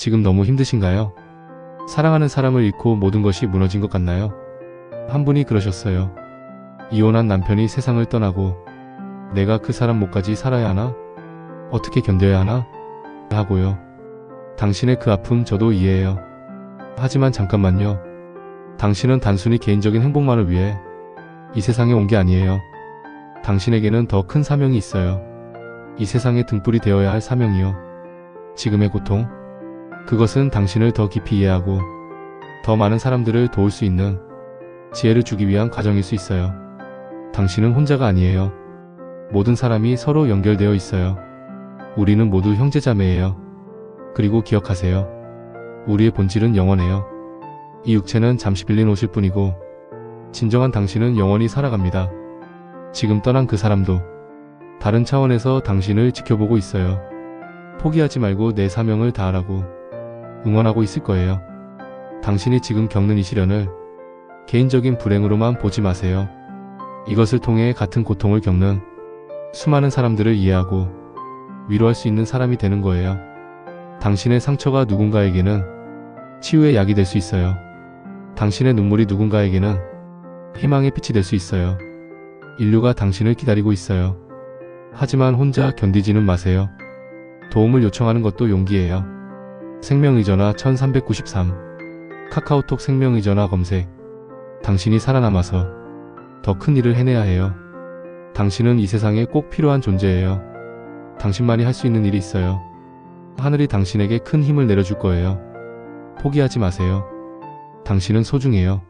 지금 너무 힘드신가요? 사랑하는 사람을 잃고 모든 것이 무너진 것 같나요? 한 분이 그러셨어요. 이혼한 남편이 세상을 떠나고 내가 그 사람 목까지 살아야 하나? 어떻게 견뎌야 하나? 하고요. 당신의 그 아픔 저도 이해해요. 하지만 잠깐만요. 당신은 단순히 개인적인 행복만을 위해 이 세상에 온 게 아니에요. 당신에게는 더 큰 사명이 있어요. 이 세상의 등불이 되어야 할 사명이요. 지금의 고통. 그것은 당신을 더 깊이 이해하고 더 많은 사람들을 도울 수 있는 지혜를 주기 위한 과정일 수 있어요. 당신은 혼자가 아니에요. 모든 사람이 서로 연결되어 있어요. 우리는 모두 형제자매예요. 그리고 기억하세요. 우리의 본질은 영원해요. 이 육체는 잠시 빌린 옷일 뿐이고 진정한 당신은 영원히 살아갑니다. 지금 떠난 그 사람도 다른 차원에서 당신을 지켜보고 있어요. 포기하지 말고 내 사명을 다하라고 응원하고 있을 거예요. 당신이 지금 겪는 이 시련을 개인적인 불행으로만 보지 마세요. 이것을 통해 같은 고통을 겪는 수많은 사람들을 이해하고 위로할 수 있는 사람이 되는 거예요. 당신의 상처가 누군가에게는 치유의 약이 될 수 있어요. 당신의 눈물이 누군가에게는 희망의 빛이 될 수 있어요. 인류가 당신을 기다리고 있어요. 하지만 혼자 견디지는 마세요. 도움을 요청하는 것도 용기예요. 생명의전화 1393 카카오톡 생명의전화 검색 당신이 살아남아서 더 큰 일을 해내야 해요. 당신은 이 세상에 꼭 필요한 존재예요. 당신만이 할 수 있는 일이 있어요. 하늘이 당신에게 큰 힘을 내려줄 거예요. 포기하지 마세요. 당신은 소중해요.